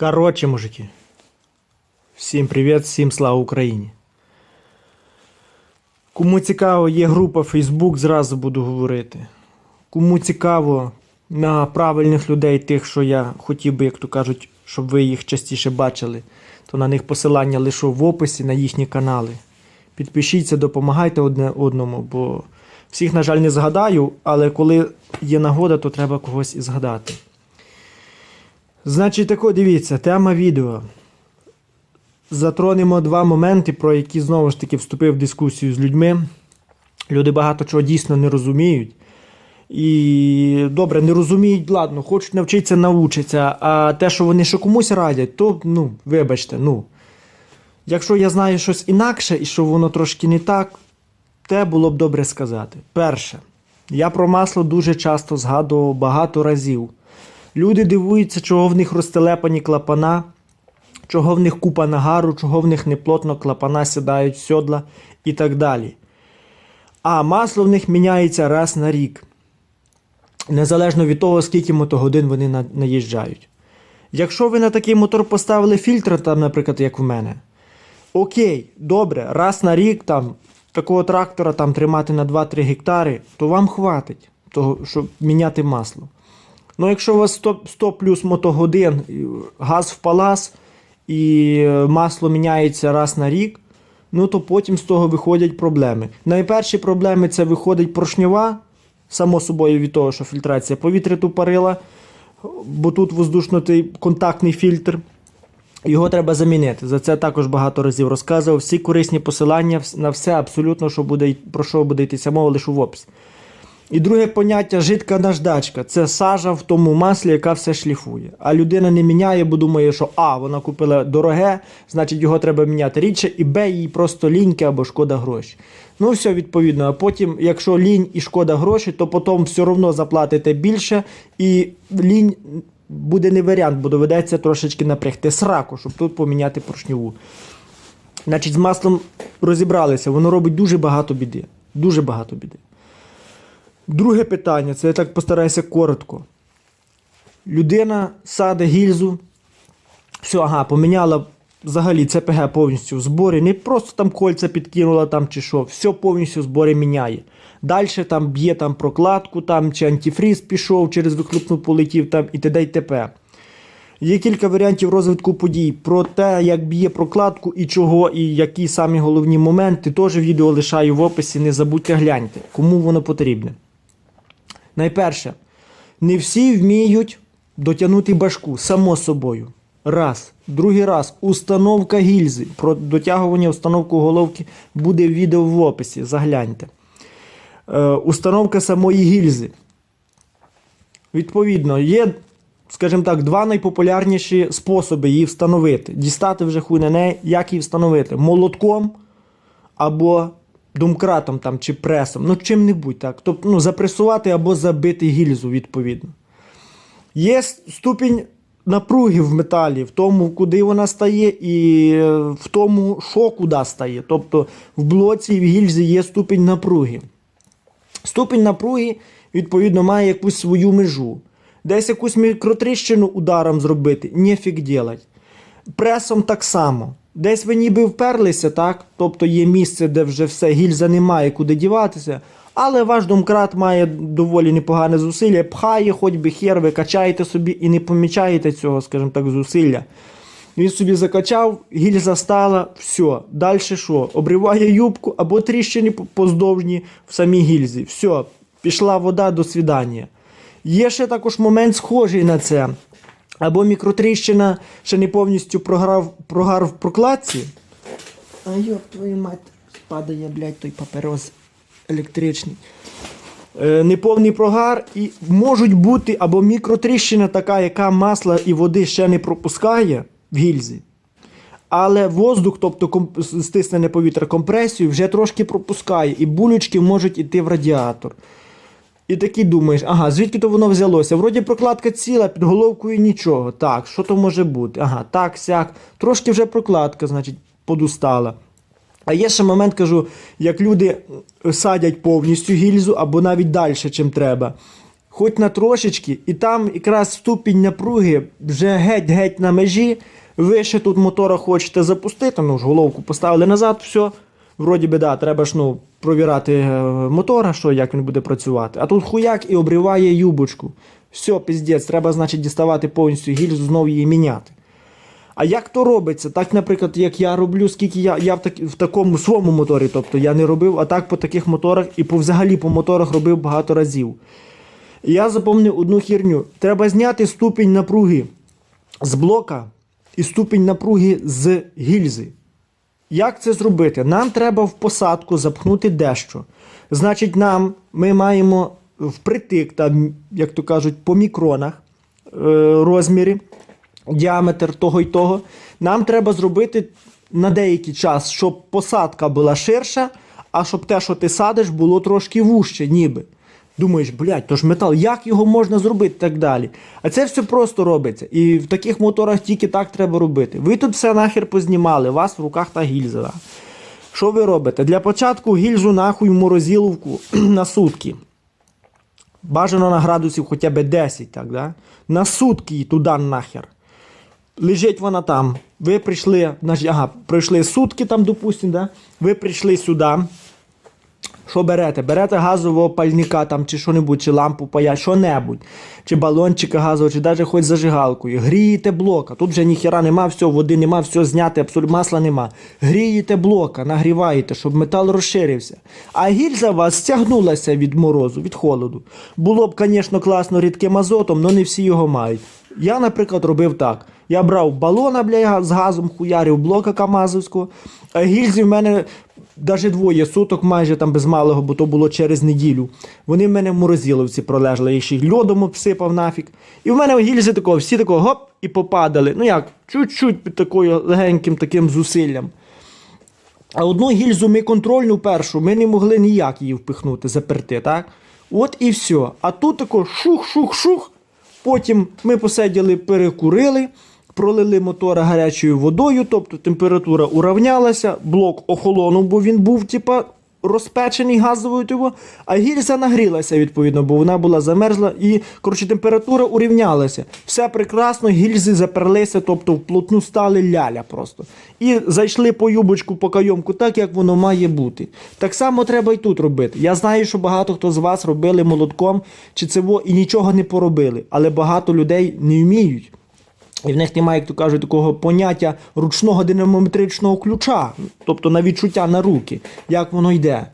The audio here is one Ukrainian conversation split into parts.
Коротше, мужики. Всім привіт, всім слава Україні. Кому цікаво, є група Facebook, зразу буду говорити. Кому цікаво на правильних людей, тих, що я хотів би, як то кажуть, щоб ви їх частіше бачили, то на них посилання лишу в описі на їхні канали. Підпишіться, допомагайте одне одному, бо всіх, на жаль, не згадаю, але коли є нагода, то треба когось і згадати. Значить, тако, дивіться, тема відео. Затронемо два моменти, про які знову ж таки вступив в дискусію з людьми. Люди багато чого дійсно не розуміють. І добре, не розуміють, ладно, хочуть навчитися, навчаться. А те, що вони ще комусь радять, то ну, вибачте, ну. Якщо я знаю щось інакше і що воно трошки не так, те було б добре сказати. Перше, я про масло дуже часто згадував багато разів. Люди дивуються, чого в них розтелепані клапана, чого в них купа нагару, чого в них неплотно клапана сідають сьодла і так далі. А масло в них міняється раз на рік, незалежно від того, скільки мотогодин вони наїжджають. Якщо ви на такий мотор поставили фільтр, там, наприклад, як в мене, окей, добре, раз на рік там такого трактора там тримати на 2-3 гектари, то вам хватить, того, щоб міняти масло. Ну, якщо у вас 100, 100 плюс мотогодин, газ в палас і е, масло міняється раз на рік, ну то потім з того виходять проблеми. Найперші проблеми це виходить поршньова, само собою від того, що фільтрація повітря тупорила, бо тут воздушно контактний фільтр. Його треба замінити. За це також багато разів розказував. Всі корисні посилання на все абсолютно, що буде, про що буде йтися мова, лише в описі. І друге поняття жидка наждачка це сажа в тому маслі, яка все шліфує. А людина не міняє, бо думає, що А, вона купила дороге, значить його треба міняти рідше, і Б, їй просто ліньки або шкода гроші. Ну, все відповідно. А потім, якщо лінь і шкода гроші, то потім все одно заплатите більше, і лінь буде не варіант, бо доведеться трошечки напрягти сраку, щоб тут поміняти поршньову. Значить, з маслом розібралися, воно робить дуже багато біди. Дуже багато біди. Друге питання, це я так постараюся коротко. Людина саде гільзу, все, ага, поміняла взагалі ЦПГ повністю в зборі, не просто там кольця підкинула там чи що, все повністю в зборі міняє. Далі там б'є там прокладку, там чи антифріз пішов, через вихлопну полетів там і т.д. і т.п. Є кілька варіантів розвитку подій про те, як б'є прокладку і чого, і які самі головні моменти. Теж відео лишаю в описі. Не забудьте гляньте, кому воно потрібне. Найперше, не всі вміють дотягнути башку, само собою. Раз. Другий раз. Установка гільзи. Про дотягування установку головки буде в відео в описі. Загляньте. Е, установка самої гільзи. Відповідно, є, скажімо так, два найпопулярніші способи її встановити. Дістати вже хуй на неї, як її встановити? Молотком або домкратом там, чи пресом, ну чим-небудь так. Тобто ну, запресувати або забити гільзу, відповідно. Є ступінь напруги в металі, в тому, куди вона стає, і е, в тому, що куди стає. Тобто в блоці і в гільзі є ступінь напруги. Ступінь напруги, відповідно, має якусь свою межу. Десь якусь мікротріщину ударом зробити, нефіг делать. Пресом так само. Десь ви ніби вперлися, так? Тобто є місце, де вже все, гільза немає куди діватися. Але ваш домкрат має доволі непогане зусилля, пхає, хоч би хер, ви качаєте собі і не помічаєте цього, скажімо так, зусилля. Він собі закачав, гільза стала, все. Далі що? Обриває юбку або тріщини по- поздовжні в самій гільзі. Все, пішла вода до свідання. Є ще також момент схожий на це. Або мікротріщина ще не повністю програв, прогар в прокладці. А йоп, твою мать, падає, блядь, той папероз електричний. Е, неповний прогар, і можуть бути або мікротріщина така, яка масла і води ще не пропускає в гільзі. Але воздух, тобто комп- стиснене повітря компресію, вже трошки пропускає, і булючки можуть іти в радіатор. І такий думаєш, ага, звідки то воно взялося? Вроді прокладка ціла, під головкою нічого. Так, що то може бути? Ага, так, сяк. Трошки вже прокладка, значить, подустала. А є ще момент, кажу, як люди садять повністю гільзу або навіть далі, чим треба. хоч на трошечки, і там якраз ступінь напруги вже геть-геть на межі. Ви ще тут мотора хочете запустити, ну ж головку поставили назад, все. Вроді би, да, треба ж ну, провірати е, мотора, що як він буде працювати. А тут хуяк і обриває юбочку. Все, піздець, треба, значить, діставати повністю гільзу, знову її міняти. А як то робиться? Так, наприклад, як я роблю, скільки я, я в, так, в такому своєму моторі, тобто я не робив, а так по таких моторах і по взагалі по моторах робив багато разів. Я запомнив одну херню. Треба зняти ступінь напруги з блока і ступінь напруги з гільзи. Як це зробити? Нам треба в посадку запхнути дещо. Значить, нам ми маємо впритик, там, як то кажуть, по мікронах е, розмірі, діаметр того і того. Нам треба зробити на деякий час, щоб посадка була ширша, а щоб те, що ти садиш, було трошки вужче, ніби. Думаєш, блядь, то ж метал, як його можна зробити і так далі? А це все просто робиться. І в таких моторах тільки так треба робити. Ви тут все нахер познімали, у вас в руках та гільза. Що ви робите? Для початку гільзу нахуй в морозиловку на сутки. Бажано на градусів хоча б 10, так, да? На сутки туди нахер. Лежить вона там. Ви прийшли, ага, пройшли сутки там, допустимо, да? ви прийшли сюди. Що берете? Берете газового пальника там, чи що-небудь, чи лампу пая, що-небудь, чи балончика газового, чи навіть хоч зажигалкою. Грієте блока. Тут вже ніхера нема, все, води нема, все зняти, абсолютно масла нема. Грієте блока, нагріваєте, щоб метал розширився. А гільза у вас стягнулася від морозу, від холоду. Було б, звісно, класно рідким азотом, але не всі його мають. Я, наприклад, робив так. Я брав балона бля, з газом, хуярів блока Камазовського, а гільзі в мене навіть двоє суток, майже там без малого, бо то було через неділю. Вони в мене в морозиловці пролежали, я ще й льодом обсипав нафіг. І в мене гільзи такого, всі такого гоп і попадали. Ну як, чуть-чуть під такою легеньким таким зусиллям. А одну гільзу ми контрольну першу, ми не могли ніяк її впихнути, заперти, так? От і все. А тут тако шух-шух-шух. Потім ми посиділи, перекурили, пролили мотора гарячою водою, тобто температура уравнялася, блок охолонув, бо він був, типа, розпечений газовою тиво, а гільза нагрілася, відповідно, бо вона була замерзла і, коротше, температура урівнялася. Все прекрасно, гільзи заперлися, тобто вплотну стали ляля просто. І зайшли по юбочку, по кайомку, так, як воно має бути. Так само треба і тут робити. Я знаю, що багато хто з вас робили молотком чи цево і нічого не поробили, але багато людей не вміють. І в них немає, як то кажуть, такого поняття ручного динамометричного ключа, тобто на відчуття на руки, як воно йде.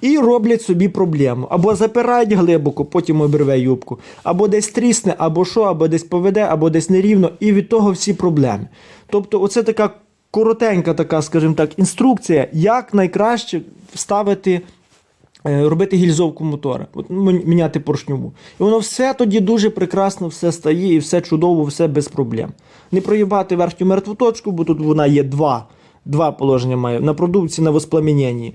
І роблять собі проблему. Або запирають глибоко, потім обірве юбку, або десь трісне, або що, або десь поведе, або десь нерівно, і від того всі проблеми. Тобто, оце така коротенька, така, скажімо так, інструкція, як найкраще вставити робити гільзовку мотора, от, міняти поршньову. І воно все тоді дуже прекрасно все стає і все чудово, все без проблем. Не проїбати верхню мертву точку, бо тут вона є два. Два положення має на продукції, на воспламененні.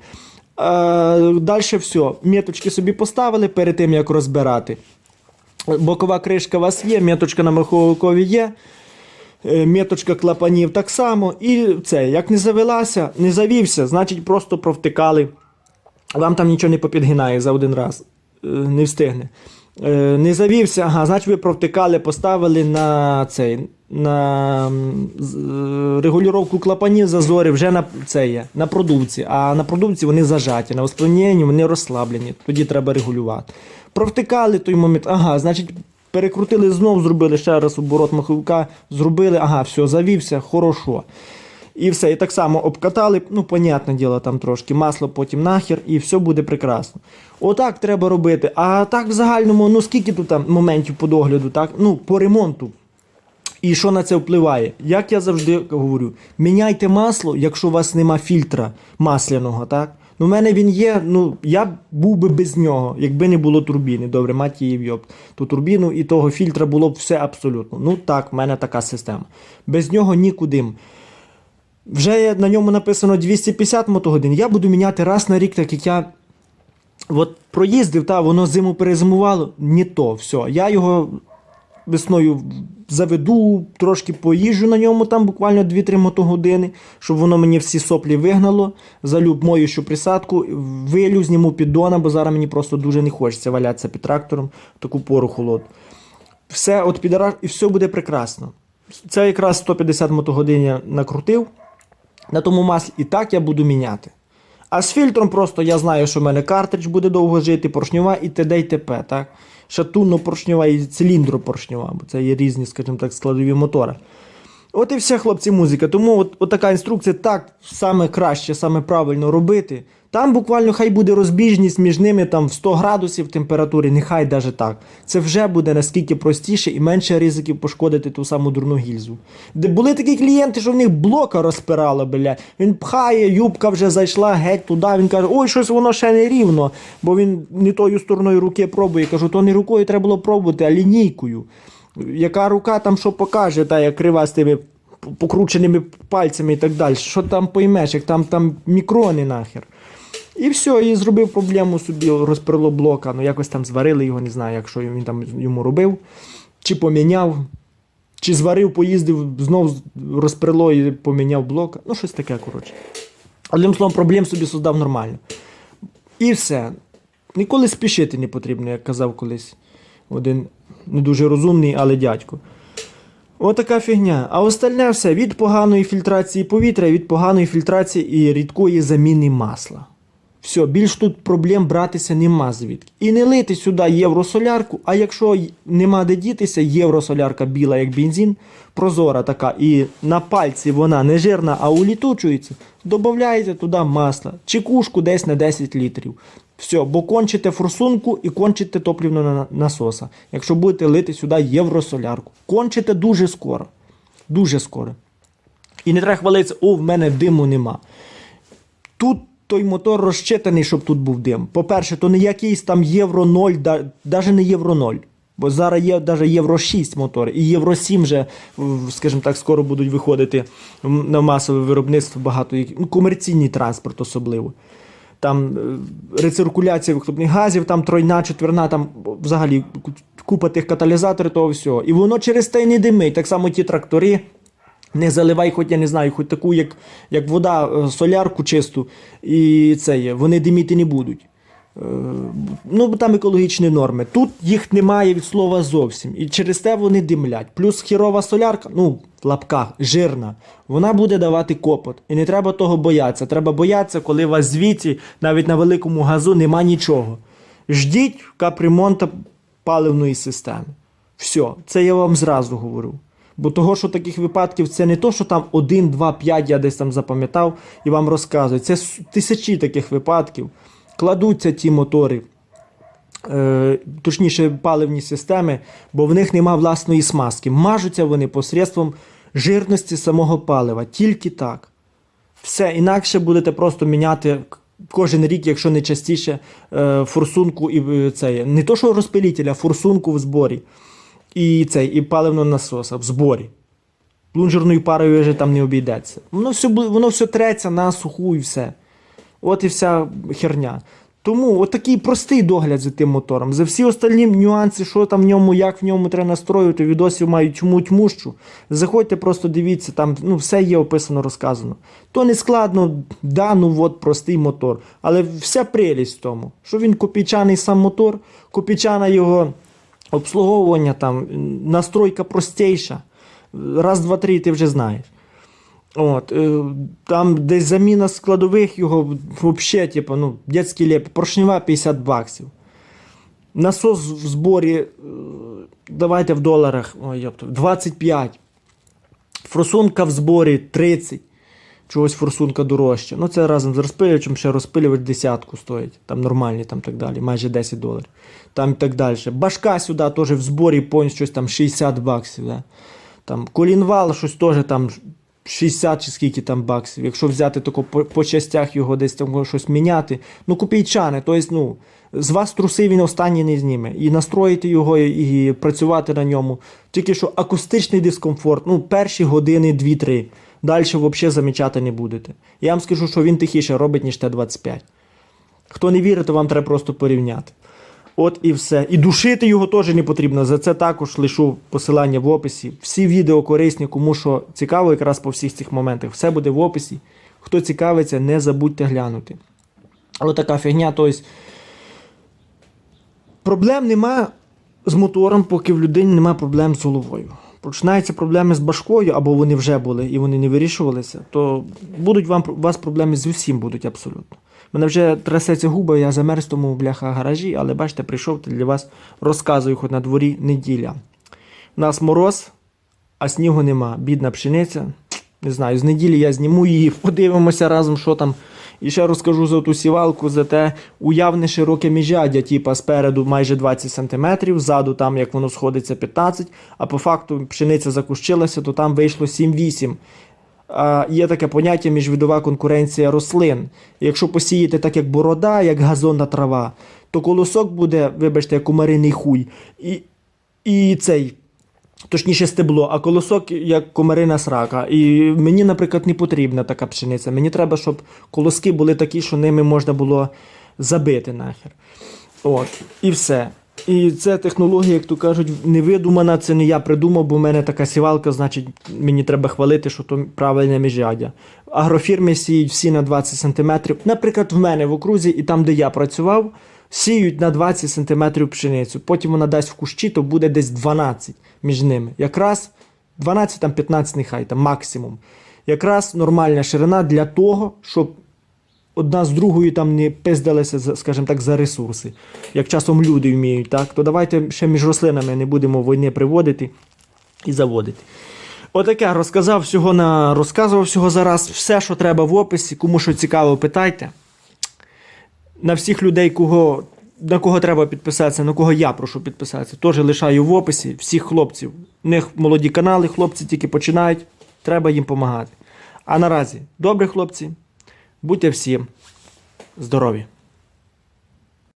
Е, Далі все. Меточки собі поставили перед тим, як розбирати. Бокова кришка у вас є, меточка на маховикові є. Е, Меточка клапанів так само. І це, як не завелася, не завівся, значить просто провтикали. Вам там нічого не попідгинає за один раз. Е, Не встигне. Е, Не завівся, ага, значить ви провтикали, поставили на цей. На е, регулювання клапанів зазори вже на це є, на продувці. А на продувці вони зажаті, на воспламенні вони розслаблені. Тоді треба регулювати. Провтикали той момент, ага, значить, перекрутили знов, зробили ще раз оборот маховика, зробили, ага, все, завівся, хорошо. І все, і так само обкатали, ну, понятне діло, там трошки масло, потім нахер, і все буде прекрасно. Отак треба робити. А так в загальному, ну скільки тут там моментів по догляду, так? Ну, по ремонту. І що на це впливає? Як я завжди говорю, міняйте масло, якщо у вас нема фільтра масляного, так? Ну, в мене він є, ну я був би без нього, якби не було турбіни. Добре, мать її вйоб. Ту турбіну і того фільтра було б все абсолютно. Ну так, в мене така система. Без нього нікуди. Вже на ньому написано 250 мотогодин. Я буду міняти раз на рік, так як я от проїздив, та воно зиму перезимувало, не то, все. Я його весною заведу, трошки поїжджу на ньому, там буквально 2-3 мотогодини, щоб воно мені всі соплі вигнало. Залюб мою що присадку, вилю, зніму піддона, бо зараз мені просто дуже не хочеться валятися під трактором в таку пору холодну. Все от підара, і все буде прекрасно. Це якраз 150 мотогодин я накрутив на тому маслі, і так я буду міняти. А з фільтром просто я знаю, що в мене картридж буде довго жити, поршньова і т.д. і т.п. Так? Шатунно-поршньова і циліндро-поршньова, бо це є різні, скажімо так, складові мотори. От і все, хлопці, музика. Тому от, от така інструкція, так саме краще, саме правильно робити. Там буквально хай буде розбіжність між ними там в 100 градусів температури, нехай даже так. Це вже буде наскільки простіше і менше ризиків пошкодити ту саму дурну гільзу. Де були такі клієнти, що в них блока розпирало, бля. Він пхає, юбка вже зайшла геть туди. Він каже, ой, щось воно ще не рівно, бо він не тою стороною руки пробує. Я кажу, то не рукою треба було пробувати, а лінійкою. Яка рука там що покаже, та як крива з тими покрученими пальцями і так далі. Що там поймеш, як там, там мікрони нахер. І все, і зробив проблему собі, розперло блока. Ну якось там зварили його, не знаю, якщо він там йому робив, чи поміняв, чи зварив, поїздив, знов розперло і поміняв блока. Ну, щось таке, коротше. Одним словом, проблем собі создав нормально. І все. Ніколи спішити не потрібно, як казав колись один не дуже розумний, але дядько. Отака фігня. А остальне все від поганої фільтрації повітря, від поганої фільтрації і рідкої заміни масла. Все, більш тут проблем братися нема звідки. І не лити сюди євросолярку, а якщо нема де дітися, євросолярка біла, як бензин, прозора така, і на пальці вона не жирна, а улітучується, додаєте туди масло, чекушку десь на 10 літрів. Все, бо кончите форсунку і кончите топливного на- насоса. Якщо будете лити сюди євросолярку. Кончите дуже скоро. Дуже скоро. І не треба хвалитися, о, в мене диму нема. Тут той мотор розчитаний, щоб тут був дим. По-перше, то не якийсь там Євро 0, навіть не Євро 0. Бо зараз є навіть Євро 6 мотори, і Євро 7 вже, скажімо так, скоро будуть виходити на масове виробництво багато, ну, комерційний транспорт особливо. Там е, рециркуляція вихлопних газів, там тройна, четверна, там взагалі купа тих каталізаторів, того всього. І воно через те й не димить. Так само ті трактори. Не заливай, хоч я не знаю, хоч таку, як, як вода, е, солярку чисту, і це є, вони диміти не будуть. Е, Ну, там екологічні норми. Тут їх немає від слова зовсім. І через те вони димлять. Плюс хірова солярка, ну, в лапках, жирна, вона буде давати копот. І не треба того боятися. Треба боятися, коли у вас звідси, навіть на великому газу, нема нічого. Ждіть капремонта паливної системи. Все, це я вам зразу говорю. Бо того, що таких випадків, це не то, що там 1, 2, 5 я десь там запам'ятав і вам розказую. Це тисячі таких випадків. Кладуться ті мотори, е, точніше, паливні системи, бо в них нема власної смазки. Мажуться вони посредством жирності самого палива. Тільки так. Все, інакше будете просто міняти кожен рік, якщо не частіше, е, форсунку і е, це, не то, що розпилітель, а форсунку в зборі. І цей, і паливного насоса в зборі. Плунжерною парою вже там не обійдеться. Воно все, воно все треться на суху і все. От і вся херня. Тому от такий простий догляд за тим мотором. За всі остальні нюанси, що там в ньому, як в ньому треба настроювати, відосів мають чому тьмущу. Заходьте, просто дивіться, там ну, все є описано, розказано. То не складно, да, ну от простий мотор. Але вся прелість в тому, що він копійчаний сам мотор, копійчана його обслуговування, там, настройка простіша. Раз, два, три, ти вже знаєш. От, е, там десь заміна складових його взагалі, типу, ну, дядський леп, поршнева 50 баксів. Насос в зборі, е, давайте в доларах, ой, 25. Форсунка в зборі 30. Чогось форсунка дорожча. Ну, це разом з розпилювачем, ще розпилювач десятку стоїть. Там нормальні, там так далі, майже 10 доларів. Там і так далі. Башка сюди теж в зборі повністю щось там 60 баксів. Да? Там колінвал, щось теж там 60 чи скільки там баксів. Якщо взяти тако по, по частях його десь там щось міняти, ну копійчане, тобто, ну, з вас труси він останній не зніме. І настроїти його, і працювати на ньому. Тільки що акустичний дискомфорт, ну, перші години 2-3. Далі взагалі замічати не будете. Я вам скажу, що він тихіше робить, ніж Т-25. Хто не вірить, то вам треба просто порівняти. От і все. І душити його теж не потрібно. За це також лишу посилання в описі. Всі відео корисні, кому що цікаво, якраз по всіх цих моментах. Все буде в описі. Хто цікавиться, не забудьте глянути. Ось така фігня. Тобто, проблем нема з мотором, поки в людині нема проблем з головою. Починаються проблеми з башкою, або вони вже були і вони не вирішувалися, то будуть вам у вас проблеми з усім будуть абсолютно. Мене вже трясеться губа, я замерз тому бляха гаражі, але бачите, прийшов для вас розказую, хоч на дворі неділя. У нас мороз, а снігу нема. Бідна пшениця. Не знаю, з неділі я зніму її, подивимося разом, що там. І ще розкажу за ту сівалку, за те уявне широке міжадя, типа спереду майже 20 см, ззаду там, як воно сходиться, 15 а по факту пшениця закущилася, то там вийшло 7-8. А, є таке поняття міжвідова конкуренція рослин. Якщо посіяти так, як борода, як газонна трава, то колосок буде, вибачте, як комариний хуй. І, і цей. Точніше стебло, а колосок як комарина срака. І мені, наприклад, не потрібна така пшениця. Мені треба, щоб колоски були такі, що ними можна було забити нахер. От, і все. І це технологія, як то кажуть, невидумана, це не я придумав, бо в мене така сівалка, значить, мені треба хвалити, що то правильне міжряддя. Агрофірми сіють всі на 20 см. Наприклад, в мене в окрузі і там, де я працював, сіють на 20 см пшеницю. Потім вона дасть в кущі, то буде десь 12 між ними. Якраз 12 там 15 нехай там максимум. Якраз нормальна ширина для того, щоб одна з другою там не пиздалися, за- скажімо так, за ресурси, як часом люди вміють, так? То давайте ще між рослинами не будемо війни приводити і заводити. Отаке розказав всього на розказував всього зараз. Все, що треба в описі. Кому що цікаво, питайте. На всіх людей, кого, на кого треба підписатися, на кого я прошу підписатися, теж лишаю в описі всіх хлопців. У них молоді канали, хлопці тільки починають, треба їм допомагати. А наразі, добрі хлопці, будьте всі здорові!